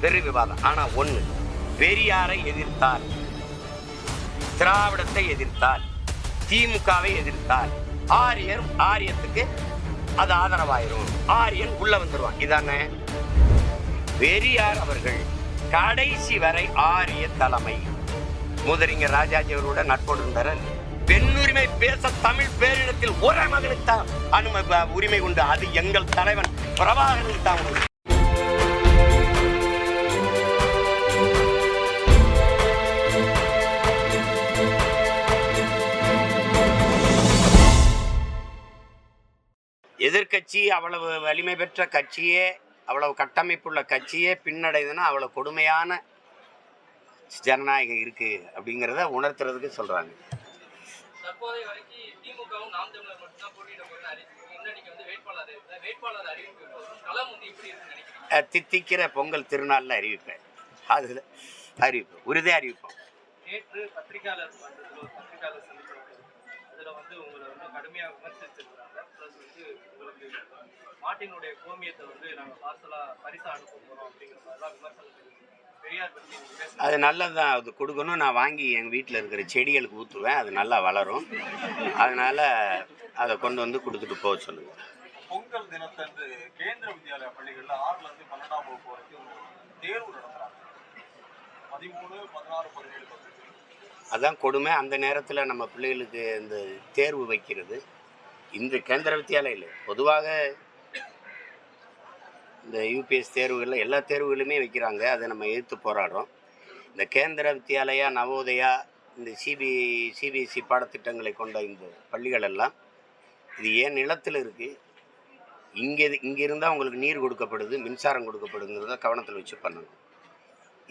பெரு விவாதம் ஆனா ஒண்ணு பெரியாரை எதிர்த்தார். திராவிடத்தை எதிர்த்தார். திமுகவை எதிர்த்தார். ஆரியர் ஆரியத்துக்கு அது ஆதரவாயிரும். ஆரியன் உள்ள வந்துருவான். இதானே? பெரியார் அவர்கள் கடைசி வரை ஆரிய தலைமை. முதலிங்க ராஜாஜி அவரோட நட்போடு இருந்தார். பெண்ணுரிமை பேச தமிழ் பேரிடத்தில் ஒரே மகனுக்கு தான் அனும உரிமை உண்டு. அது எங்கள் தலைவன் பிரபாகரனுக்கு தான் உண்டு எதிர்க்கட்சி அவ்வளவு வலிமை பெற்ற கட்சியே அவ்வளவு கட்டமைப்புள்ள கட்சியே பின்னடைதுன்னா அவ்வளவு கொடுமையான ஜனநாயகம் இருக்கு அப்படிங்கிறத உணர்த்துறதுக்கு சொல்றாங்க. தித்திக்கிற பொங்கல் திருநாளில் அறிவிப்பேன் அதில் அறிவிப்பேன் உறுதியாக அறிவிப்போம் நேற்று பத்திரிகையாளர் பத்திரிகையாளர் சந்திப்பு. அதுல வந்து உங்களை வந்து கடுமையா விமர்சிச்சிருக்காங்க ப்ளஸ் வந்து உங்களுக்கு மாட்டினுடைய கோமியத்தை வந்து நாங்க பார்சலா பரிசா அனுப்ப போறோம் அப்படிங்கிற நீங்க பேசுறது அது நல்லது தான் அது கொடுக்கணும். நான் வாங்கி எங்கள் வீட்டில் இருக்கிற செடிகளுக்கு ஊற்றுவேன் அது நல்லா வளரும். அதனால் அதை கொண்டு வந்து கொடுத்துட்டு போக சொல்லுங்கள் பொங்கல் தினத்தன்று கேந்திர வித்யாலயா பள்ளிகள்ல ஆறுல இருந்து பன்னெண்டாம் வகுப்பு வரைக்கும் தேர்வு நடத்துறாங்க. பதிமூணு பதினாறு பதினேழு அதான் கொடுமை. அந்த நேரத்தில் நம்ம பிள்ளைகளுக்கு இந்த தேர்வு வைக்கிறது. இந்த கேந்திர வித்தியாலயில் பொதுவாக இந்த யூபிஎஸ் தேர்வுகளில் எல்லா தேர்வுகளுமே வைக்கிறாங்க. அதை நம்ம எதிர்த்து போராடுறோம். இந்த கேந்திர வித்தியாலயா நவோதயா இந்த சிபி சிபிஎஸ்சி பாடத்திட்டங்களை கொண்ட இந்த பள்ளிகள் எல்லாம் இது ஏன் நிலத்தில் இருக்குது இங்கே இங்கே இருந்தால் உங்களுக்கு நீர் கொடுக்கப்படுது மின்சாரம் கொடுக்கப்படுங்கிறத கவனத்தில் வச்சு பண்ணணும்.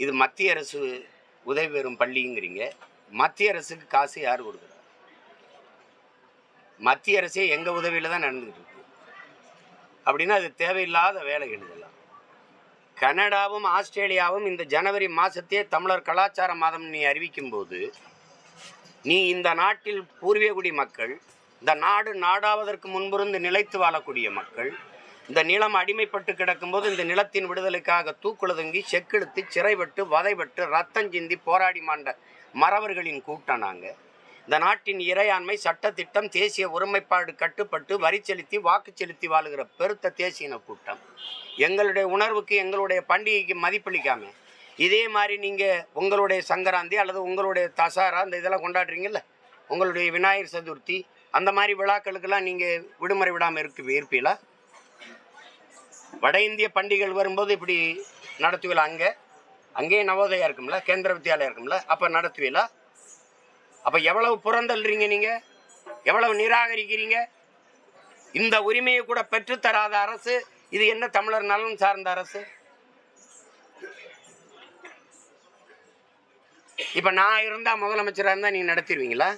இது மத்திய அரசு உதவி பெறும் பள்ளிங்கிறீங்க. மத்திய அரசுக்கு காசு யார் கொடுக்குறா? மத்திய அரசே எங்கள் உதவியில் தான் நடந்துகிட்டு இருக்கு. அப்படின்னா அது தேவையில்லாத வேலைகள் இதெல்லாம். கனடாவும் ஆஸ்திரேலியாவும் இந்த ஜனவரி மாதத்தையே தமிழர் கலாச்சார மாதம் நீ அறிவிக்கும் போது நீ இந்த நாட்டில் பூர்வீகுடி மக்கள் இந்த நாடு நாடாவதற்கு முன்பிருந்து நிலைத்து வாழக்கூடிய மக்கள் இந்த நிலம் அடிமைப்பட்டு கிடக்கும்போது இந்த நிலத்தின் விடுதலைக்காக தூக்குழுதுங்கி செக்கெடுத்து சிறைபட்டு வதைபட்டு ரத்தம் சிந்தி போராடி மாண்ட மறவர்களின் கூட்டம் நாங்கள் இந்த நாட்டின் இறையாண்மை சட்டத்திட்டம் தேசிய ஒருமைப்பாடு கட்டுப்பட்டு வரி செலுத்தி வாக்கு செலுத்தி வாழுகிற பெருத்த தேசியன கூட்டம். எங்களுடைய உணர்வுக்கு எங்களுடைய பண்டிகைக்கு மதிப்பளிக்காம இதே மாதிரி நீங்கள் உங்களுடைய சங்கராந்தி அல்லது உங்களுடைய தசாரா இந்த இதெல்லாம் கொண்டாடுறீங்கல்ல? உங்களுடைய விநாயகர் சதுர்த்தி அந்த மாதிரி விழாக்களுக்கெல்லாம் நீங்கள் விடுமுறை விடாமல் இருக்கு இருப்பீங்களா? வட இந்திய பண்டிகைகள் வரும்போது இப்படி நடத்துவீங்களா? அங்கே? அங்கேயும் நவோதயா இருக்கும்ல? கேந்திர வித்தியாலயம் இருக்கும்ல? அப்போ நடத்துவீங்களா? அப்போ எவ்வளவு புறந்தள்ளுறீங்க நீங்கள் எவ்வளவு நிராகரிக்கிறீங்க? இந்த உரிமையை கூட பெற்றுத்தராத அரசு இது என்ன தமிழர் நலன் சார்ந்த அரசு? இப்போ நான் இருந்தால் முதலமைச்சராக இருந்தால் நீங்கள் நடத்திடுவீங்களா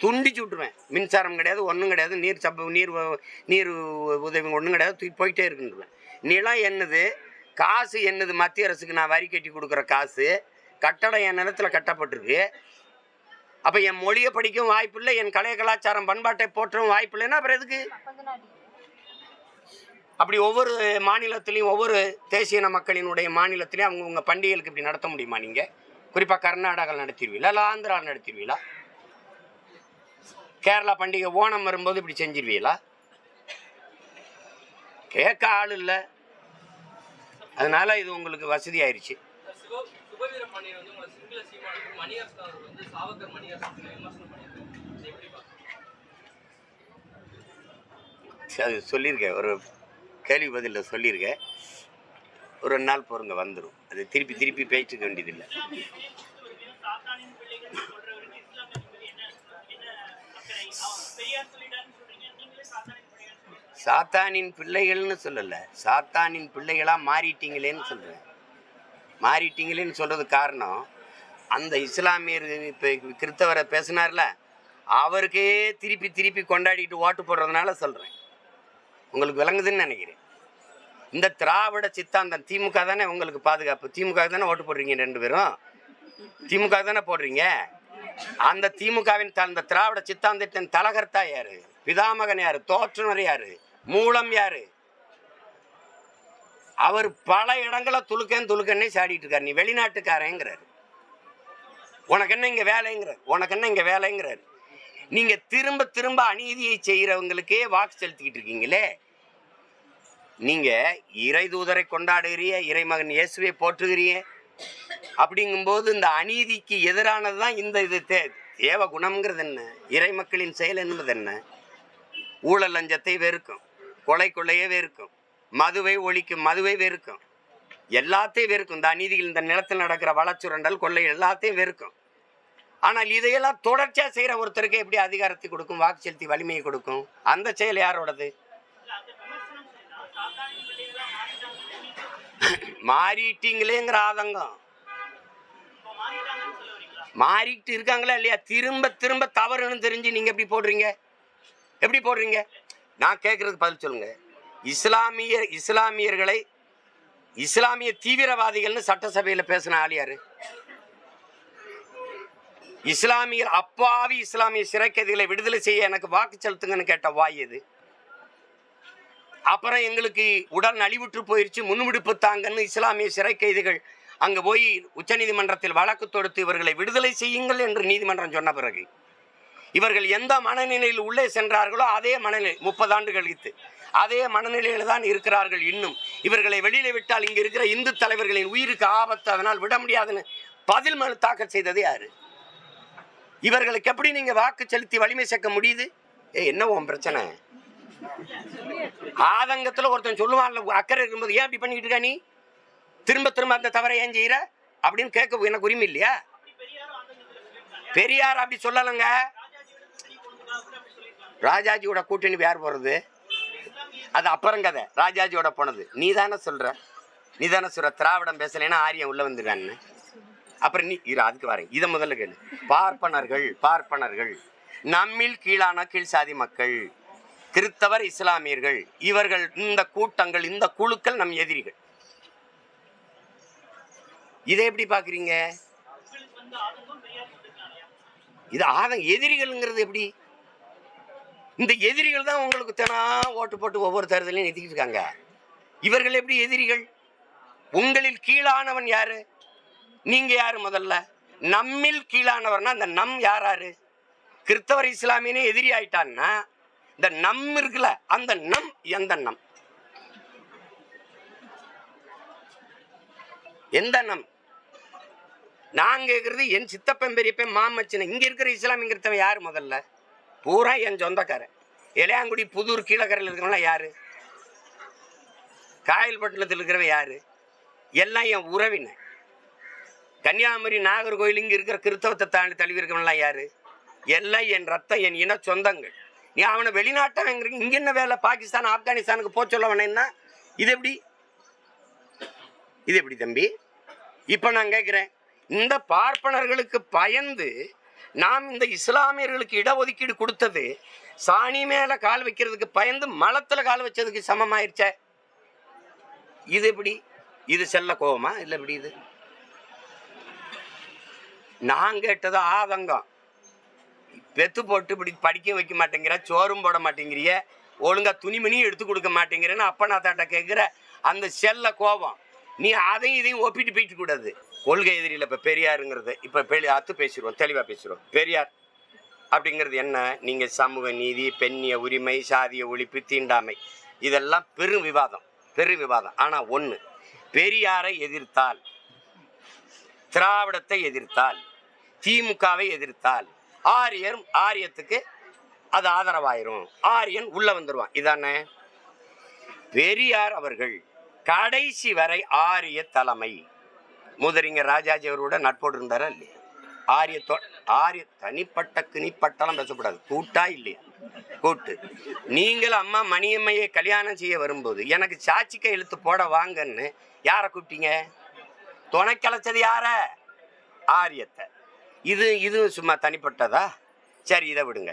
துண்டிச்சு விட்ருவேன் மின்சாரம் கிடையாது ஒன்றும் கிடையாது நீர் சப்ப நீர் வ- நீர் உ- உதவி ஒன்றும் கிடையாது தூக்கி போயிட்டே இருக்குன்றேன் நிலம் என்னது? காசு என்னது? மத்திய அரசுக்கு நான் வரி கட்டி கொடுக்குற காசு கட்டடம் என் நிலத்தில் கட்டப்பட்டிருக்கு. அப்போ என் மொழியை படிக்கவும் வாய்ப்பு இல்லை என் கலை கலாச்சாரம் பண்பாட்டை போற்றவும் வாய்ப்பு இல்லைன்னா அப்புறம் எதுக்கு? அப்படி ஒவ்வொரு மாநிலத்திலையும் ஒவ்வொரு தேசியன மக்களினுடைய மாநிலத்திலையும் அவங்கவுங்க பண்டிகைகளுக்கு இப்படி நடத்த முடியுமா நீங்கள் குறிப்பாக கர்நாடகாவில் நடத்திடுவீங்களா இல்லை ஆந்திராவில் நடத்திடுவீங்களா கேரளா பண்டிகை ஓணம் வரும்போது இப்படி செஞ்சிருவீங்களா? கேட்க ஆள் இல்லை. அதனால இது உங்களுக்கு வசதி ஆயிடுச்சு சுப சுபவீர வந்து உங்களை சிங்கள சீமானுக்கு மணியரசன் அவர் வந்து சாவகர் மணியரசன் விமர்சனம் பண்ணியிருக்காரு. எப்படி பார்க்குறீங்க? அது சொல்லியிருக்கேன். ஒரு கேள்வி பதிலில் சொல்லியிருக்கேன். ஒரு நாள் பொறுங்க வந்துடும் அது திருப்பி திருப்பி பேச்சுக்க வேண்டியதில்லை. சாத்தானின் பிள்ளைகள்னு சொல்லலை. சாத்தானின் பிள்ளைகளாக மாறிட்டீங்களேன்னு சொல்கிறேன் மாறிட்டீங்களேன்னு சொல்கிறது காரணம் அந்த இஸ்லாமியர் இப்போ கிறிஸ்தவரை பேசினார்ல அவருக்கே திருப்பி திருப்பி கொண்டாடிட்டு ஓட்டு போடுறதுனால சொல்கிறேன் உங்களுக்கு விளங்குதுன்னு நினைக்கிறேன். இந்த திராவிட சித்தாந்தம் திமுக தானே உங்களுக்கு பாதுகாப்பு? திமுக தானே ஓட்டு போடுறீங்க ரெண்டு பேரும்? திமுக தானே போடுறீங்க? அந்த திமுகவின் த- அந்த திராவிட சித்தாந்தத்தின் தலகர்த்தா யாரு? பிதாமகன் யாரு? தோற்றுனர் யாரு? மூலம் யாரு? அவர் பல இடங்களை துலுக்கன் துலுக்கன்னே சாடிட்டு இருக்காரு நீ வெளிநாட்டுக்காரங்கிறார். உனக்கு என்ன இங்கே வேலைங்கிறார். உனக்கு என்ன இங்கே வேலைங்கிறார். நீங்கள் திரும்ப திரும்ப அநீதியை செய்கிறவங்களுக்கே வாக்கு செலுத்திக்கிட்டு இருக்கீங்களே. நீங்கள் இறை தூதரை கொண்டாடுகிறிய இறைமகன் இயேசுவை போற்றுகிறிய அப்படிங்கும்போது இந்த அநீதிக்கு எதிரானது தான் இந்த இது தே தேவ குணம்ங்கிறது என்ன? இறை மக்களின் செயல் என்பது என்ன? ஊழல் லஞ்சத்தை வெறுக்கும். கொலை கொள்ளையவே வெறுக்கும். மதுவை ஒழிக்கும் மதுவை வெறுக்கும். எல்லாத்தையும் வெறுக்கும். இந்த அநீதிகள் இந்த நிலத்தில் நடக்கிற வளச்சுரண்டல் கொள்ளை எல்லாத்தையும் வெறுக்கும். ஆனால் இதையெல்லாம் தொடர்ச்சியாக செய்கிற ஒருத்தருக்கு எப்படி அதிகாரத்தை கொடுக்கும் வாக்கு செலுத்தி வலிமையை கொடுக்கும்? அந்த செயல் யாரோடது? மாறிட்டீங்களேங்கிற ஆதங்கம். மாறிட்டு இருக்காங்களா இல்லையா? திரும்ப திரும்ப தவறுன்னு தெரிஞ்சு நீங்க எப்படி போடுறீங்க? எப்படி போடுறீங்க? நான் கேட்கறதுக்கு பதில் சொல்லுங்க. இஸ்லாமிய இஸ்லாமியர்களை இஸ்லாமிய தீவிரவாதிகள்னு சட்டசபையில் பேசின ஆளியாரு இஸ்லாமியர் அப்பாவி இஸ்லாமிய சிறைக்கதிகளை விடுதலை செய்ய எனக்கு வாக்கு செலுத்துங்கன்னு கேட்ட வாய் எது? அப்புறம் எங்களுக்கு உடல் நலிவுற்று போயிருச்சு முன்னுவிடுப்பு தாங்கன்னு இஸ்லாமிய சிறை கைதிகள் அங்கே போய் உச்சநீதிமன்றத்தில் வழக்கு தொடுத்து இவர்களை விடுதலை செய்யுங்கள் என்று நீதிமன்றம் சொன்ன பிறகு இவர்கள் எந்த மனநிலையில் உள்ளே சென்றார்களோ அதே மனநிலை முப்பது ஆண்டு கழித்து. அதே மனநிலையில் தான் இருக்கிறார்கள் இன்னும். இவர்களை வெளியில விட்டால் இங்க இருக்கிற இந்து தலைவர்களின் உயிருக்கு ஆபத்து. அதனால் விட முடியாதுன்னு பதில் மனு தாக்கல் செய்தது யாரு? இவர்களுக்கு எப்படி நீங்க வாக்கு செலுத்தி வலிமை சேர்க்க முடியுது? ஏ என்ன உன் பிரச்சனை? ஆதங்கத்துல ஒருத்தன் சொல்லுவான்ல அக்கறை இருக்கும்போது ஏன் அப்படி பண்ணிட்டு இருக்க நீ? திரும்ப திரும்ப அந்த தவறை ஏன் செய்யற? அப்படின்னு கேட்க எனக்கு உரிமை இல்லையா? பெரியார் அப்படி சொல்லலைங்க. ராஜாஜியோட கூட்டணி யார் போறது? அது அப்புறம் கதை. ராஜாஜியோட போனது. நீ தானே சொல்ற? நீ தானே சொல்கிற திராவிடம் பேசலைன்னா ஆரியம் உள்ள வந்துடுறான்னு. அப்புறம் நீ இரு அதுக்கு வரேன். இதை முதல்ல கேளு. பார்ப்பனர்கள் பார்ப்பனர்கள். நம்மில் கீழான கீழ் சாதி மக்கள் கிறித்தவர் இஸ்லாமியர்கள் இவர்கள் இந்த கூட்டங்கள் இந்த குழுக்கள் நம் எதிரிகள். இதை எப்படி பாக்குறீங்க இது ஆதம் எதிரிகள்ங்கிறது எப்படி? இந்த எதிரிகள் தான் உங்களுக்கு தினா ஓட்டு போட்டு ஒவ்வொரு தேர்தலையும் நிறுத்திக்கிட்டு இருக்காங்க. இவர்கள் எப்படி எதிரிகள்? உங்களில் கீழானவன் யாரு? நீங்க யாரு முதல்ல? நம்மில் கீழானவர்னா அந்த நம் யாராரு கிறிஸ்தவர் இஸ்லாமியனே எதிரி ஆயிட்டான்னா இந்த நம் இருக்குல்ல அந்த நம் எந்த நம்? எந்த நம்? நான் கேட்கறது என் சித்தப்பன் பெரியப்பன் மாமச்சன் இங்க இருக்கிற இஸ்லாமியங்கிறவன் யாரு முதல்ல? பூரா என் சொந்தக்காரன். இளையாங்குடி புதூர் கீழக்கரையில் இருக்கிறவங்க யாரு? காயல்பட்டினத்தில் இருக்கிறவன் யாரு? எல்லாம் என் உறவினை கன்னியாகுமரி நாகர்கோயில் இங்கே இருக்கிற கிறிஸ்தவத்தை தாண்டி தழுவி இருக்கவன்லாம் யாரு? எல்லாம் என் ரத்தம் என் இன சொந்தங்கள். நீ அவனை வெளிநாட்டவங்க இங்கே என்ன வேலை? பாகிஸ்தான் ஆப்கானிஸ்தானுக்கு போக சொல்லவேனேன்னா இது எப்படி? இது எப்படி தம்பி? இப்போ நான் கேட்குறேன் இந்த பார்ப்பனர்களுக்கு பயந்து நாம் இந்த இஸ்லாமியர்களுக்கு இடஒதுக்கீடு கொடுத்தது சாணி மேல கால் வைக்கிறதுக்கு பயந்து மலத்துல கால் வச்சதுக்கு சமமாயிருச்சே? இது எப்படி? இது செல்ல கோபமா? இல்லை எப்படி இது? நான் கேட்டது ஆதங்கம். பெத்து போட்டு இப்படி படிக்க வைக்க மாட்டேங்கிற சோறும் போட மாட்டேங்கிறிய ஒழுங்கா துணிமணியும் எடுத்து கொடுக்க மாட்டேங்கிறேன்னு அப்ப நான் தாட்ட கேட்குற அந்த செல்ல கோபம். நீ அதையும் இதையும் ஒப்பிட்டு போயிட்டு கூடாது கொள்கை எதிரியில் இப்போ பெரியாருங்கிறது இப்போ பெரிய அத்து பேசிடுவோம் தெளிவாக பேசிடுவோம் பெரியார் அப்படிங்கிறது என்ன? நீங்கள் சமூக நீதி பெண்ணிய உரிமை சாதிய ஒழிப்பு தீண்டாமை இதெல்லாம் பெரும் விவாதம் பெரும் விவாதம். ஆனால் ஒன்று பெரியாரை எதிர்த்தால் திராவிடத்தை எதிர்த்தால் திமுகவை எதிர்த்தால் ஆரியர் ஆரியத்துக்கு அது ஆதரவாயிரும். ஆரியன் உள்ள வந்துடுவான் இதானே? பெரியார் அவர்கள் கடைசி வரை ஆரிய தலைமை. மூதறிஞர் ராஜாஜி அவரோட நட்போடு இருந்தாரா இல்லையா? ஆரியத்தோ ஆரிய தனிப்பட்ட கிணிப்பட்டெல்லாம் பேசக்கூடாது. கூட்டா இல்லையா? கூட்டு. நீங்கள் அம்மா மணியம்மையை கல்யாணம் செய்ய வரும்போது எனக்கு சாட்சிக்க எழுத்து போட வாங்கன்னு யாரை கூப்பிட்டீங்க? துணை கிளச்சது யார? ஆரியத்தை. இது இது சும்மா தனிப்பட்டதா? சரி இதை விடுங்க.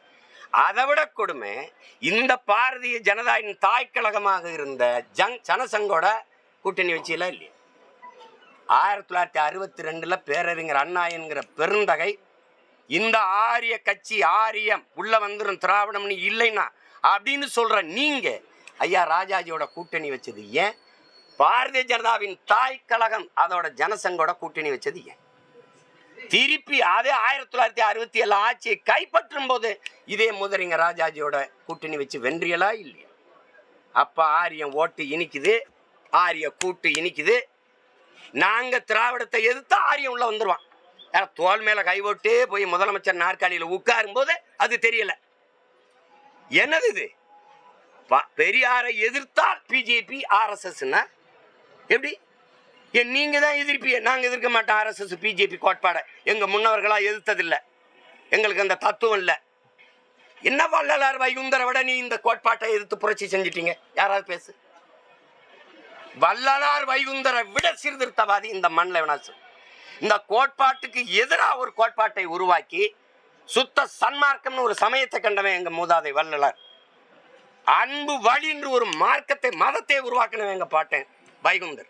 அதை விட கொடுமை இந்த பாரதிய ஜனதாவின் தாய்க்கழகமாக இருந்த ஜங் ஜனசங்கோட கூட்டணி வச்சில இல்லையா. ஆயிரத்தி தொள்ளாயிரத்தி அறுபத்தி ரெண்டில் பேரறிஞர் அண்ணா என்கிற பெருந்தகை இந்த ஆரிய கட்சி ஆரியம் உள்ள வந்துடும் திராவிடம்னு இல்லைன்னா அப்படின்னு சொல்ற நீங்க ஐயா ராஜாஜியோட கூட்டணி வச்சது ஏன்? பாரதிய ஜனதாவின் தாய் கழகம் அதோட ஜனசங்கோட கூட்டணி வச்சது ஏன்? திருப்பி அதே ஆயிரத்தி தொள்ளாயிரத்தி அறுபத்தி ஏழு ஆட்சியை கைப்பற்றும் போது இதே முதலிங்க ராஜாஜியோட கூட்டணி வச்சு வென்றியலா இல்லையா? அப்ப ஆரியம் ஓட்டு இனிக்குது ஆரிய கூட்டு இனிக்குது. நாங்க திராவிடத்தை எதிர்த்து ஆரியம் உள்ள வந்துருவான். ஏன்னா, தோல் மேல கை போய் முதலமைச்சர் நாற்காலியில் உட்காரும் போது அது தெரியல. என்னது இது? பெரியாரை எதிர்த்தால் பிஜேபி ஆர்எஸ்எஸ்னா எப்படி? ஏன் நீங்கள் தான் எதிர்ப்பீங்க. நாங்கள் எதிர்க்க மாட்டோம் ஆர்எஸ்எஸ் பிஜேபி கோட்பாடை. எங்கள் முன்னவர்களாக எதிர்த்ததில்லை. எங்களுக்கு அந்த தத்துவம் இல்லை. என்ன வள்ளலார் வைகுந்தரை விட நீ இந்த கோட்பாட்டை எதிர்த்து புரட்சி செஞ்சிட்டீங்க? யாராவது பேசு. வள்ளலார் வைகுந்தரை விட சீர்திருத்தவாதி இந்த மண்ணில் வினாசு இந்த கோட்பாட்டுக்கு எதிராக ஒரு கோட்பாட்டை உருவாக்கி சுத்த சன்மார்க்கம்னு ஒரு சமயத்தை கண்டவன் எங்கள் மூதாதை வள்ளலார். அன்பு வழி என்று ஒரு மார்க்கத்தை மதத்தை உருவாக்கினவன் எங்கள் பாட்டேன் வைகுந்தர்.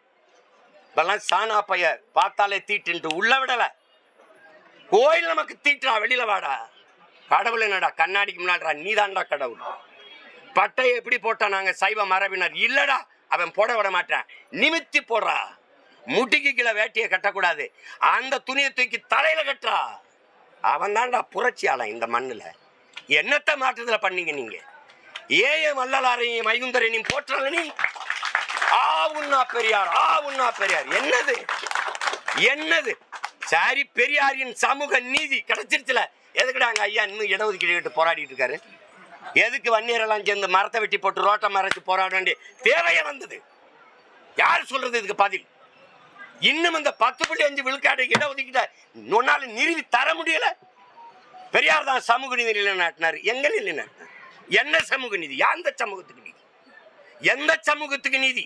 இதெல்லாம் சாணா பைய பார்த்தாலே தீட்டுன்ட்டு உள்ள விடல. கோயில் நமக்கு தீட்டுறா வெளியில வாடா. கடவுள் என்னடா கண்ணாடிக்கு முன்னாடிடா நீதான்டா கடவுள். பட்டையை எப்படி போட்டா நாங்க சைவ மரபினர். இல்லடா அவன் போட விட மாட்டான். நிமித்தி போடுறா. முட்டிக்கு கீழே வேட்டியை கட்டக்கூடாது. அந்த துணியை தூக்கி தலையில கட்டுறா. அவன் தான்டா புரட்சியாளன் இந்த மண்ணில். என்னத்த மாற்றத்தில் பண்ணீங்க நீங்க? ஏய மல்லலாரையும் மைகுந்தரையும் போட்டுறாங்க நீ ஆ உண்ணா பெரியார் ஆ உண்ணா பெரியார். என்னது? என்னது? சரி பெரியாரின் சமூக நீதி கிடைச்சிருச்சுல. எதுக்குடா அங்க ஐயா இன்னும் இடஒதுக்கீடு கேட்டு போராடிட்டு இருக்காரு? எதுக்கு வன்னியரெல்லாம் சேர்ந்து மரத்தை வெட்டி போட்டு ரோட்டை மறைச்சு போராட வேண்டிய தேவையே வந்தது. யார் சொல்றது இதுக்கு பதில்? இன்னும் இந்த பத்து புள்ளி அஞ்சு விழுக்காடு இடஒதுக்கீட்டை ஒன்னால நிறுவி தர முடியல? பெரியார் தான் சமூக நீதி நிலைநாட்டினார். எங்க நிலைநாட்டினார்? என்ன சமூக நீதி? எந்த சமூகத்துக்கு நீதி? எந்த சமூகத்துக்கு நீதி?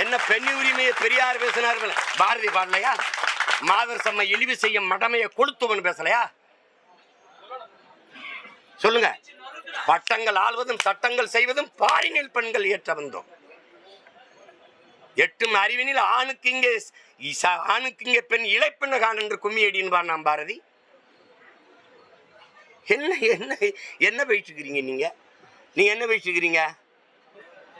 என்ன பெண் உரிமையை பெரியார் பேசினார்கள்? பாரதி பாடலையா? மாதர் சம்மை இழிவு செய்யும் மடமையை கொளுத்துவன் பேசலையா? சொல்லுங்க. பட்டங்கள் ஆள்வதும் சட்டங்கள் செய்வதும் பாரினில் பெண்கள் ஏற்ற வந்தோம் எட்டும் அறிவினில் ஆணுக்கு இங்கே ஆணுக்கு இங்கே பெண் இழைப்பெண்ண கான் என்று கும்மி அடின்பார் நாம் பாரதி. என்ன என்ன என்ன பேசிக்கிறீங்க நீங்க? நீங்க என்ன பேசிக்கிறீங்க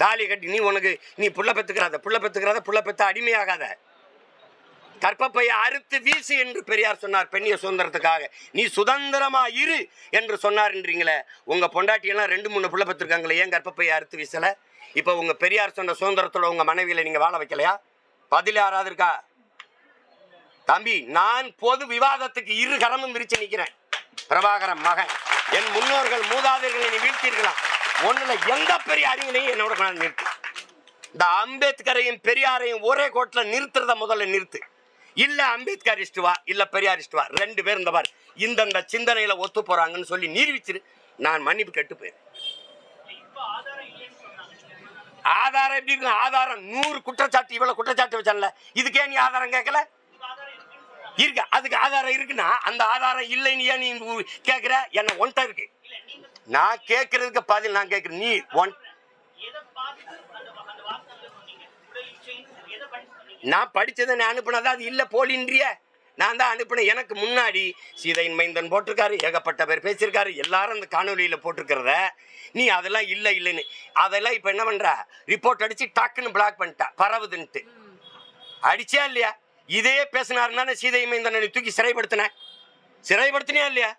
தாலி கட்டி நீ உனக்கு நீ புள்ள பெத்துக்கிறாத புள்ள பெத்துக்கிறாத புள்ள பெற்ற அடிமையாகாத. கற்பப்பையை அறுத்து வீசு என்று பெரியார் சொன்னார் பெண்ணிய சுதந்திரத்துக்காக. நீ சுதந்திரமா இரு என்று சொன்னார்ன்றீங்களே உங்க பொண்டாட்டியெல்லாம் ரெண்டு மூணு புள்ள பெற்றிருக்காங்களே ஏன் கற்பப்பையை அறுத்து வீசல? இப்போ உங்க பெரியார் சொன்ன சுதந்திரத்தோட உங்க மனைவியில நீங்க வாழ வைக்கலையா? பதில் யாராவது இருக்கா? தம்பி நான் பொது விவாதத்துக்கு இரு கரமும் விரிச்சு நிற்கிறேன் பிரபாகரன் மகன். என் முன்னோர்கள் மூதாதையர்களை நீ வீழ்த்தீர்களா ஒண்ணுல எந்த பெரிய அறிஞனையும் என்னோட கொண்டாந்து நிறுத்து. இந்த அம்பேத்கரையும் பெரியாரையும் ஒரே கோட்டில் நிறுத்துறத முதல்ல நிறுத்து. இல்ல அம்பேத்கரிஸ்ட் வா இல்ல பெரியாரிஸ்ட் வா ரெண்டு பேர் இந்த பாரு இந்தந்த சிந்தனையில ஒத்து போறாங்கன்னு சொல்லி நிரூபிச்சிரு. நான் மன்னிப்பு கெட்டு போயிடுறேன் ஆதாரம் எப்படி இருக்கும்? ஆதாரம் நூறு குற்றச்சாட்டு இவ்வளவு குற்றச்சாட்டு வச்சான்ல. இதுக்கே நீ ஆதாரம் கேட்கல? இருக்கு. அதுக்கு ஆதாரம் இருக்குன்னா அந்த ஆதாரம் இல்லைன்னு ஏன் நீ உ- கேக்குற என்ன ஒன்ட்ட இருக்கு. நான் கேட்கறதுக்கு பதில் நான் கேட்கிறேன். நீ ஒன் நான் படிச்சதை நான் அனுப்புனதா? அது இல்லை போலின்றிய. நான் தான் அனுப்பினேன். எனக்கு முன்னாடி சீதையின் மைந்தன் போட்டிருக்காரு ஏகப்பட்ட பேர் பேசியிருக்காரு எல்லாரும் அந்த காணொலியில் போட்டிருக்கிறத. நீ அதெல்லாம் இல்லை இல்லைன்னு. அதெல்லாம் இப்போ என்ன பண்ணுற ரிப்போர்ட் அடிச்சு டக்குன்னு பிளாக் பண்ணிட்டா. பரவுதுன்ட்டு. அடிச்சா இல்லையா? இதே பேசினாருன்னா சீதை மைந்தனை தூக்கி சிறைப்படுத்தின சிறைப்படுத்தினியா இல்லையா?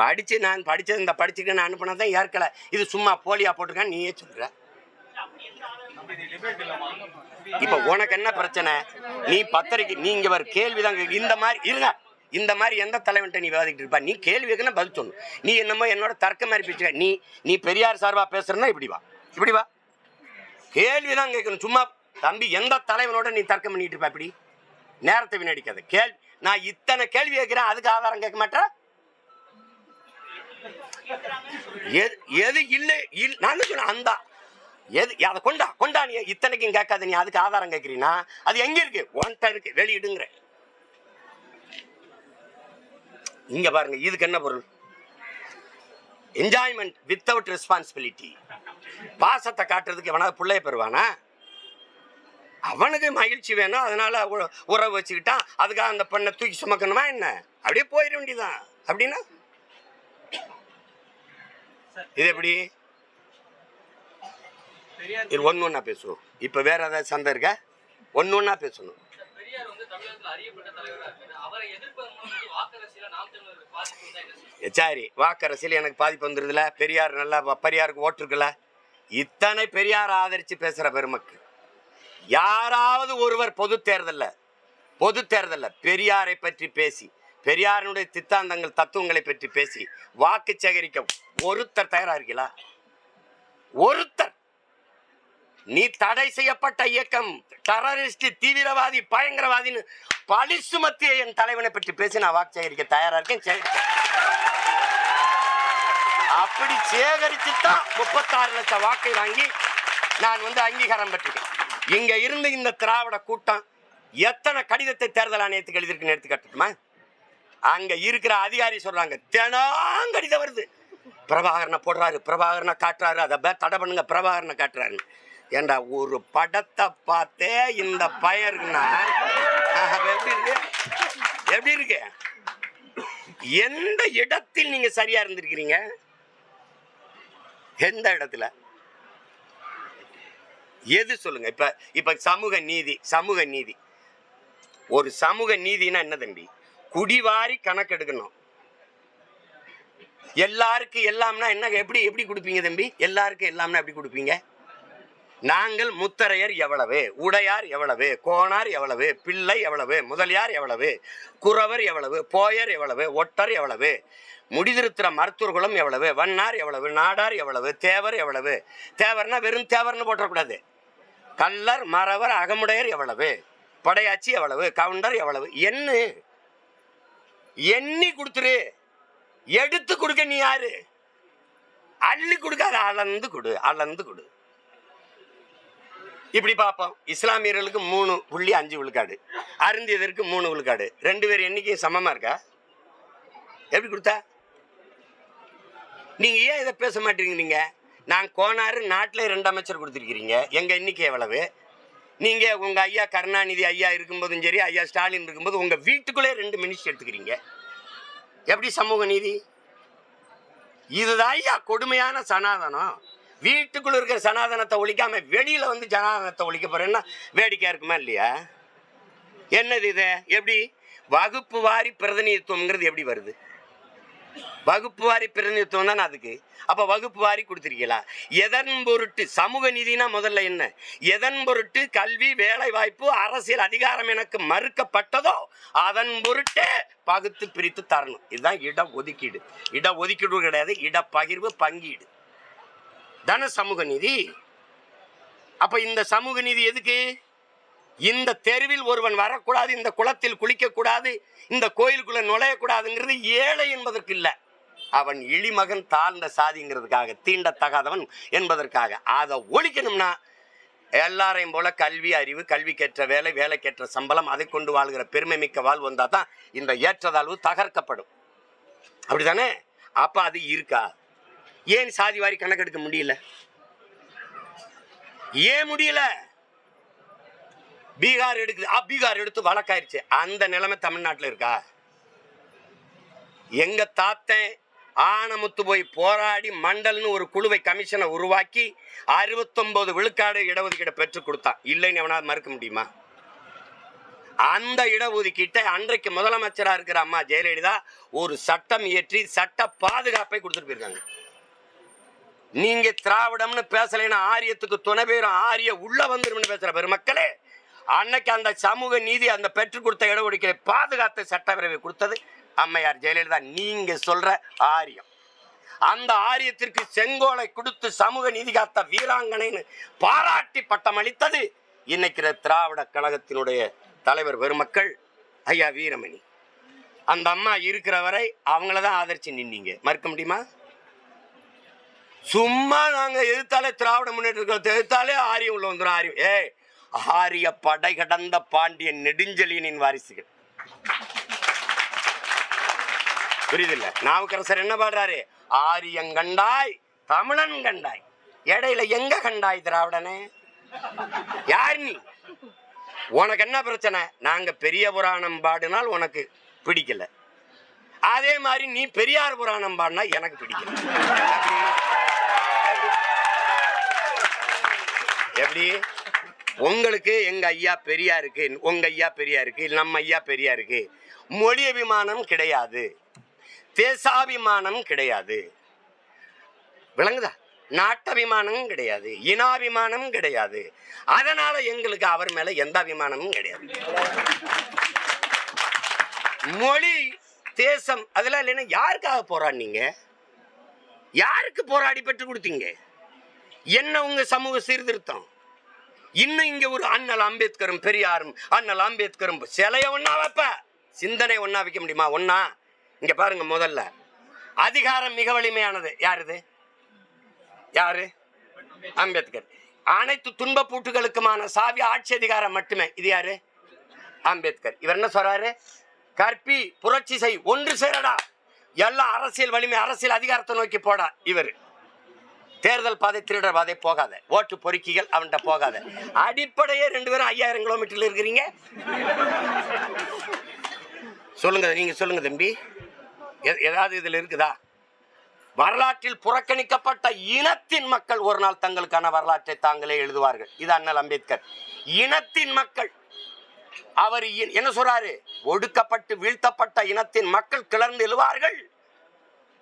படித்து நான் படித்தது இந்த படிச்சுட்டு நான் அனுப்பினதான் ஏற்கலை. இது சும்மா போலியாக போட்டிருக்கான்னு நீயே சொல்கிற இப்போ உனக்கு என்ன பிரச்சனை? நீ பத்திரிக்கை நீங்க வர கேள்விதான் தான் இந்த மாதிரி இருங்க. இந்த மாதிரி எந்த தலைவன்ட்ட நீ விவாதிக்கிட்டு இருப்பா? நீ கேள்வி கேட்கணும் பதில் சொல்லணும் நீ என்னமோ என்னோட தர்க்க மாதிரி பேசுற நீ நீ பெரியார் சார்பாக பேசுறனா இப்படி வா. இப்படி வா. கேள்விதான் கேட்கணும். சும்மா தம்பி எந்த தலைவனோட நீ தர்க்கம் பண்ணிட்டு இருப்ப இப்படி? நேரத்தை வீணடிக்காத. கேள்வி நான் இத்தனை கேள்வி கேட்கிறேன் அதுக்கு ஆதாரம் கேட்க மாட்டேன் எது இல்லை இல் நான் சொன்னேன்? அந்த. எது அதை கொண்டா கொண்டா நீ இத்தனைக்கும் கேட்காத நீ அதுக்கு ஆதாரம் கேட்குறீன்னா அது எங்க இருக்கு? ஒன்ட்ட இருக்கு வெளியிடுங்கிற. இங்க பாருங்க இதுக்கு என்ன பொருள்? என்ஜாய்மெண்ட் வித்தவுட் ரெஸ்பான்சிபிலிட்டி பாசத்தை காட்டுறதுக்கு எவனாவது பிள்ளைய பெறுவானா? அவனுக்கு மகிழ்ச்சி வேணும் அதனால உறவு வச்சுக்கிட்டான் அதுக்காக அந்த பெண்ணை தூக்கி சுமக்கணுமா என்ன? அப்படியே போயிட வேண்டியதான் அப்படின்னா இது எப்படி? இது ஒன்று ஒன்றா பேசுவோம். இப்போ வேற ஏதாவது சந்தை இருக்கா? ஒன்று ஒன்றா பேசணும். சரி வாக்கரசியல் எனக்கு பாதிப்பு வந்துருதுல பெரியார் நல்லா பெரியாருக்கு ஓட்டு இருக்குல்ல? இத்தனை பெரியார் ஆதரிச்சு பேசுற பெருமக்கள். யாராவது ஒருவர் பொது தேர்தல்ல பொது தேர்தல்ல பெரியாரை பற்றி பேசி பெரியாரினுடைய சித்தாந்தங்கள் தத்துவங்களை பற்றி பேசி வாக்கு சேகரிக்க ஒருத்தர் தயாரா இருக்கீங்களா ஒருத்தர்! நீ தடை செய்யப்பட்ட இயக்கம் டெரரிஸ்ட் தீவிரவாதி பயங்கரவாதின்னு பழி சுமத்திய என் தலைவனை பற்றி பேசி நான் வாக்கு சேகரிக்க தயாரா இருக்கேன். அப்படி அப்படி சேகரிச்சுதான் முப்பத்தாறு லட்சம் வாக்கை வாங்கி நான் வந்து அங்கீகாரம் பெற்றிருக்கேன் இங்க இருந்து இந்த திராவிட கூட்டம் எத்தனை கடிதத்தை தேர்தல் ஆணையத்துக்கு எழுதியிருக்குன்னு எடுத்துக்கட்டுமா அங்க இருக்கிற அதிகாரி சொல்றாங்க தினம் கடிதம் வருது. பிரபாகரனை போடுறாரு பிரபாகரனை காட்டுறாரு. அதை பே- தடை பண்ணுங்க பிரபாகரனை காட்டுறாரு. ஏண்டா ஒரு படத்தை பார்த்தே இந்த பயருக்குன்னா எப்படி இருக்கு? எப்படி இருக்கு? எந்த இடத்தில் நீங்க சரியா இருந்திருக்கிறீங்க? எந்த இடத்துல? எது சொல்லுங்க? இப்ப இப்ப சமூக நீதி சமூக நீதி. ஒரு சமூக நீதினா என்ன தம்பி? குடிவாரி கணக்கெடுக்கணும். எல்லாருக்கும் எல்லாம்னா என்ன எப்படி எப்படி கொடுப்பீங்க தம்பி? எல்லாருக்கும் எல்லாம்னா எப்படி கொடுப்பீங்க? நாங்கள் முத்தரையர் எவ்வளவு உடையார் எவ்வளவு கோணார் எவ்வளவு பிள்ளை எவ்வளவு முதலியார் எவ்வளவு குறவர் எவ்வளவு போயர் எவ்வளவு ஒட்டர் எவ்வளவு முடிதிருத்திர மருத்துவர்களும் எவ்வளவு வண்ணார் எவ்வளவு நாடார் எவ்வளவு தேவர் எவ்வளவு. தேவர்னா வெறும் தேவர்னு போட்டக்கூடாது. கல்லர் மறவர் அகமுடையர் எவ்வளவு படையாச்சி எவ்வளவு கவுண்டர் எவ்வளவு என்ன எண்ணி கொடுத்துரு. எடுத்து கொடுக்க நீ யாரு? அள்ளி கொடுக்காத அளந்து கொடு அளந்து கொடு. இப்படி பார்ப்போம். இஸ்லாமியர்களுக்கு மூணு புள்ளி அஞ்சு விழுக்காடு. அருந்தியதற்கு மூணு விழுக்காடு. ரெண்டு பேர் எண்ணிக்கையும் சமமாக இருக்கா? எப்படி கொடுத்தா? நீங்கள் ஏன் இதை பேச மாட்டீங்க நீங்கள் நான் கோனாறு நாட்டில் ரெண்டு அமைச்சர் கொடுத்துருக்கிறீங்க. எங்கள் எண்ணிக்கை எவ்வளவு? நீங்கள் உங்கள் ஐயா கருணாநிதி ஐயா இருக்கும்போதும் சரி ஐயா ஸ்டாலின் இருக்கும்போது உங்கள் வீட்டுக்குள்ளே ரெண்டு மினிஸ்டர் எடுத்துக்கிறீங்க. எப்படி சமூக நீதி? இதுதான் ஐயா கொடுமையான சனாதனம். வீட்டுக்குள்ள இருக்கிற சனாதனத்தை ஒழிக்காம வெளியில வந்து ஜனாதனத்தை ஒழிக்க போறேன்னா வேடிக்கையா இருக்குமா இல்லையா? என்னது இது? எப்படி? வகுப்பு வாரி பிரதிநிதித்துவம்ங்கிறது எப்படி வருது? வகுப்பு வாரி பிரதிநிதித்துவம் தானே அதுக்கு? அப்போ வகுப்பு வாரி கொடுத்துருக்கீங்களா? எதன் பொருட்டு? சமூக நீதினா முதல்ல என்ன? எதன் பொருட்டு? கல்வி வேலை வாய்ப்பு அரசியல் அதிகாரம் எனக்கு மறுக்கப்பட்டதோ அதன் பொருட்டே பகுத்து பிரித்து தரணும். இதுதான் இட ஒதுக்கீடு இட ஒதுக்கீடு கிடையாது. இட பகிர்வு பங்கீடு. தானே சமூக நீதி? அப்போ இந்த சமூக நீதி எதுக்கு? இந்த தெருவில் ஒருவன் வரக்கூடாது இந்த குளத்தில் குளிக்கக்கூடாது இந்த கோயிலுக்குள்ள நுழையக்கூடாதுங்கிறது ஏழை என்பதற்கு இல்லை. அவன் இழிமகன் தாழ்ந்த சாதிங்கிறதுக்காக தீண்டத்தகாதவன் என்பதற்காக. அதை ஒழிக்கணும்னா எல்லாரையும் போல கல்வி அறிவு கல்விக்கேற்ற வேலை வேலைக்கேற்ற சம்பளம் அதை கொண்டு வாழ்கிற பெருமை மிக்க வாழ்வு வந்தால் தான் இந்த ஏற்றதாழ்வு தகர்க்கப்படும். அப்படிதானே அப்போ அது இருக்கா? ஏன் சாதி வாரி கணக்கெடுக்க முடியல? ஏன் முடியல? பீகார் எடுக்குது. ஆ, பீகார் எடுத்து வழக்காயிருச்சு. அந்த நிலைமை தமிழ்நாட்டில் இருக்கா? எங்க தாத்தன் ஆனமுத்து போய் போராடி மண்டல்னு ஒரு குழுவை கமிஷனை உருவாக்கி அறுபத்தொன்பது விழுக்காடு இடஒதுக்கீடை பெற்றுக் கொடுத்தான். இல்லைன்னு எவனால் மறுக்க முடியுமா? அந்த இடஒதுக்கீட்டை அன்றைக்கு முதலமைச்சராக இருக்கிற அம்மா ஜெயலலிதா ஒரு சட்டம் இயற்றி சட்ட பாதுகாப்பை கொடுத்துட்டு போயிருக்காங்க. நீங்க திராவிடம்னு பேசலைன்னா ஆரியத்துக்கு துணை பேரும் ஆரிய உள்ள வந்துரும்னு பேசுற பெருமக்களே. அன்னைக்கு அந்த சமூக நீதி அந்த பெற்றுக் கொடுத்த இடஒதுக்கீடு பாதுகாத்த சட்டப்பேரவை கொடுத்தது. அம்மையார் ஜெயலலிதா நீங்க சொல்ற ஆரியம். அந்த ஆரியத்திற்கு செங்கோலை கொடுத்து சமூக நீதி காத்த வீராங்கனைன்னு பாராட்டி பட்டம் அளித்தது இன்னைக்கு திராவிட கழகத்தினுடைய தலைவர் பெருமக்கள் ஐயா வீரமணி. அந்த அம்மா இருக்கிற வரை அவங்கள தான் ஆதரிச்சு நின்னீங்க. மறுக்க முடியுமா? சும்மா நாங்கள் எதிர்த்தாலே திராவிட முன்னேற்ற எதிர்த்தாலே ஆரியம் உள்ள வந்துடும் ஆரியம். ஏய் ஆரிய படை கடந்த பாண்டியன் நெடுஞ்செழியனின் வாரிசுகள். புரியுதில்ல? நாவுக்கரசர் என்ன பாடுறாரு? ஆரியங்கண்டாய் தமிழன் கண்டாய். இடையில எங்க கண்டாய் திராவிடனே? யார் நீ? உனக்கு என்ன பிரச்சனை? நாங்க பெரிய புராணம் பாடினால் உனக்கு பிடிக்கல. அதே மாதிரி நீ பெரியார் புராணம் பாடினா எனக்கு பிடிக்கல. எப்படி? உங்களுக்கு எங்க ஐயா பெரியாருக்கு உங்க ஐயா பெரியாருக்கு நம்ம ஐயா பெரியாருக்கு மொழி அபிமானம் கிடையாது. தேசாபிமானம் கிடையாது. விளங்குதா? நாட்டபிமானமும் கிடையாது. இனாபிமானமும் கிடையாது. அதனால எங்களுக்கு அவர் மேல எந்த அபிமானமும் கிடையாது. மொழி தேசம் அதெல்லாம் இல்லைன்னா யாருக்காக போராடினீங்க யாருக்கு போராடி பெற்று கொடுத்தீங்க? என்ன உங்க சமூக சீர்திருத்தம்? இன்னும் இங்க ஒரு அண்ணல் அம்பேத்கரும் பெரியாரும் அண்ணல் அம்பேத்கரும் சிலைய ஒன்னா வைப்ப? சிந்தனை ஒன்னா வைக்க முடியுமா? ஒன்னா இங்க பாருங்க முதல்ல. அதிகாரம் மிக வலிமையானது. யாருது யாரு? அம்பேத்கர். அனைத்து துன்ப பூட்டுகளுக்குமான சாவி ஆட்சி அதிகாரம் மட்டுமே. இது யாரு? அம்பேத்கர். இவர் என்ன சொல்றாரு? கற்பி புரட்சி செய் ஒன்று சேரடா. எல்லா அரசியல் வலிமை அரசியல் அதிகாரத்தை நோக்கி போடா இவர். தேர்தல் பாதை திருடர் பாதை போகாத. ஓட்டு பொறுக்கிகள் அவன்கிட்ட போகாத. அடிப்படையே ரெண்டு பேரும் ஐயாயிரம் கிலோமீட்டர்ல இருக்கிறீங்க. சொல்லுங்க நீங்க சொல்லுங்க தம்பி. எ- ஏதாவது இதுல இருக்குதா? வரலாற்றில் புறக்கணிக்கப்பட்ட இனத்தின் மக்கள் ஒரு நாள் தங்களுக்கான வரலாற்றை தாங்களே எழுதுவார்கள். இது அண்ணல் அம்பேத்கர். இனத்தின் மக்கள். அவர் என்ன சொல்றாரு? ஒடுக்கப்பட்டு வீழ்த்தப்பட்ட இனத்தின் மக்கள் கிளர்ந்து எழுவார்கள்.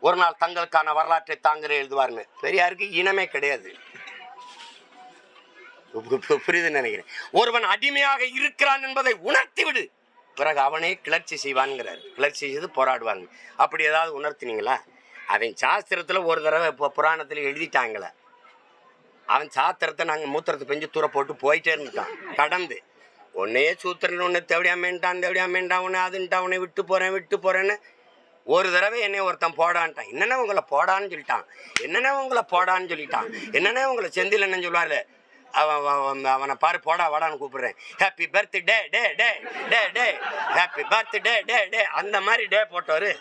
ஒரு நாள் தங்களுக்கான வரலாற்றை தாங்களே எழுதுவாருன்னு பெரியாருக்கு இனமே கிடையாது. புரியுதுன்னு நினைக்கிறேன். ஒருவன் அடிமையாக இருக்கிறான் என்பதை உணர்த்தி விடு பிறகு அவனே கிளர்ச்சி செய்வான்ங்கிறார். கிளர்ச்சி செய்து போராடுவாங்க. அப்படி ஏதாவது உணர்த்தினீங்களா? அவன் சாஸ்திரத்தில் ஒரு தடவை இப்போ புராணத்தில் எழுதிட்டாங்களே. அவன் சாத்திரத்தை நாங்கள் மூத்திரத்தை பெஞ்சு தூர போட்டு போயிட்டே இருந்துட்டான். கடந்து. உன்னையே சூத்திரன் ஒன்று தேவடியாமேன்ட்டான் தேவடியாமேன்ட்டான் உன்னை அதுன்ட்டு உன்னை விட்டு போகிறேன் விட்டு போகிறேன்னு ஒரு தடவை என்னை ஒருத்தன் போடான்ட்டான். என்னென்ன உங்களை போடான்னு சொல்லிட்டான். என்னென்ன உங்களை போடான்னு சொல்லிட்டான். என்னென்ன உங்களை செந்தில் என்ன சொல்லுவாரு அவன் அவன் அவனை பாரு போடா வாடான்னு கூப்பிடுறேன். ஹாப்பி பர்த்டே டே டே டே டே டே ஹாப்பி பர்த்டே டே டே அந்த மாதிரி டே போட்டவர்.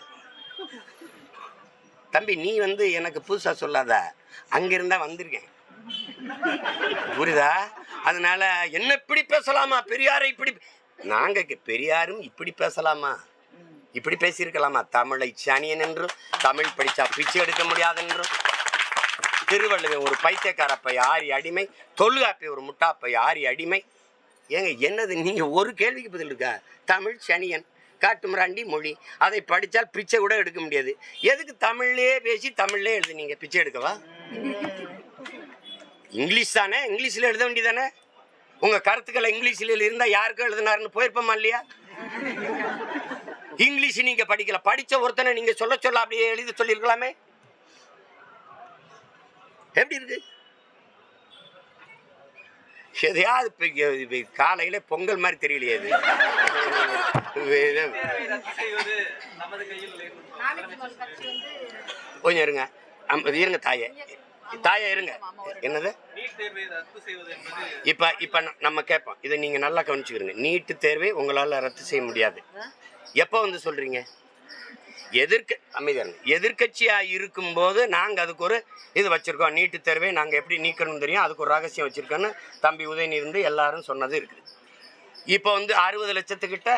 தம்பி நீ வந்து எனக்கு புதுசாக சொல்லாத. அங்கிருந்தா வந்திருக்கேன். புரியுதா? அதனால என்ன இப்படி பேசலாமா? பெரியாரை இப்படி நாங்க கே- பெரியாரும் இப்படி பேசலாமா? இப்படி பேசியிருக்கலாமா? தமிழை சனியன் என்றும் தமிழ் படித்தா பிச்சை எடுக்க முடியாதென்றும் திருவள்ளுவன் ஒரு பைத்தியக்காரப்பை ஆரி அடிமை. தொல்காப்பை ஒரு முட்டாப்பை ஆரி அடிமை. ஏங்க என்னது நீங்கள் ஒரு கேள்விக்கு பதில் இருக்கா? தமிழ் சனியன் காட்டுமிராண்டி மொழி. அதை படித்தால் பிச்சை கூட எடுக்க முடியாது. எதுக்கு தமிழ்லேயே பேசி தமிழ்லயே எழுதுனீங்க பிச்சை எடுக்கவா? இங்கிலீஷ் தானே? இங்கிலீஷில் எழுத வேண்டியதானே? உங்கள் கருத்துக்களை இங்கிலீஷில் இருந்தால் யாருக்கும் எழுதினாருன்னு போயிருப்போமா இல்லையா? இங்கிலீஷ் நீங்க படிக்கல. படிச்ச ஒருத்தனை நீங்க சொல்ல சொல்ல அப்படியே எழுதி சொல்லியிருக்கலாமே? எப்படி இருக்கு? எதையாவது காலையில பொங்கல் மாதிரி தெரியலையே இது. கொஞ்சம் இருங்க. இருங்க தாயே. தாயா இருங்க. என்னது? இப்ப இப்ப நம்ம கேட்போம். இதை நீங்க நல்லா கவனிச்சுக்கிறீங்க நீட்டு தேர்வை உங்களால ரத்து செய்ய முடியாது. எப்போ வந்து சொல்கிறீங்க எதிர்க்க அமைதியாக எதிர்கட்சியாக இருக்கும்போது நாங்கள் அதுக்கு ஒரு இது வச்சுருக்கோம். நீட்டு தேர்வை நாங்கள் எப்படி நீக்கணும்னு தெரியும். அதுக்கு ஒரு ரகசியம் வச்சுருக்கோன்னு தம்பி உதயநிதி இருந்து எல்லாரும் சொன்னது இருக்குது. இப்போ வந்து அறுபது லட்சத்துக்கிட்ட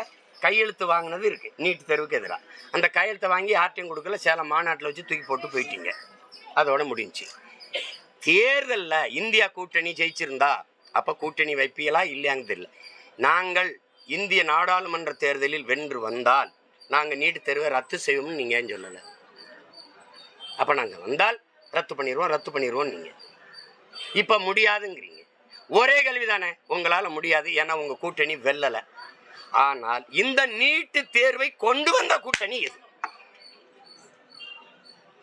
கையெழுத்து வாங்கினது இருக்குது நீட்டு தேர்வுக்கு எதிராக. அந்த கையெழுத்தை வாங்கி யார்ட்டையும் கொடுக்கல. சேலம் மாநாட்டில் வச்சு தூக்கி போட்டு போயிட்டீங்க. அதோட முடிஞ்சுச்சு தேர்தலில் இந்தியா கூட்டணி ஜெயிச்சிருந்தா அப்போ கூட்டணி வைப்பீங்களா இல்லையான்னு தெரியல. நாங்கள் இந்திய நாடாளுமன்ற தேர்தலில் வென்று வந்தால் நாங்கள் நீட்டு தேர்வை ரத்து செய்வோம்னு நீங்கள் ஏன் சொல்லலை? அப்போ நாங்கள் வந்தால் ரத்து பண்ணிடுவோம் ரத்து பண்ணிடுவோம் நீங்கள் இப்போ முடியாதுங்கிறீங்க. ஒரே கேள்வி தானே உங்களால் முடியாது ஏன்னா உங்கள் கூட்டணி வெல்லலை. ஆனால் இந்த நீட்டு தேர்வை கொண்டு வந்த கூட்டணி எது?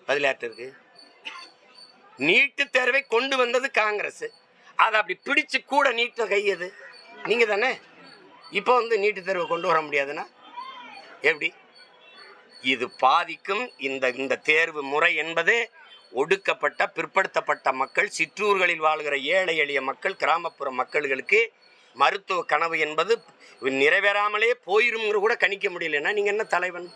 பதிலாட்டு நீட்டு தேர்வை கொண்டு வந்தது காங்கிரஸ். அதை அப்படி பிடிச்சு கூட நீட்ட கையது நீங்க தானே இப்போ வந்து நீட்டு தேர்வை கொண்டு வர முடியாதுன்னா எப்படி? இது பாதிக்கும் இந்த இந்த தேர்வு முறை என்பது ஒடுக்கப்பட்ட பிற்படுத்தப்பட்ட மக்கள் சிற்றூர்களில் வாழ்கிற ஏழை எளிய மக்கள் கிராமப்புற மக்களுக்கு மருத்துவ கனவு என்பது நிறைவேறாமலே போயிருங்கிற கூட கணிக்க முடியலன்னா நீங்கள் என்ன தலைவன்?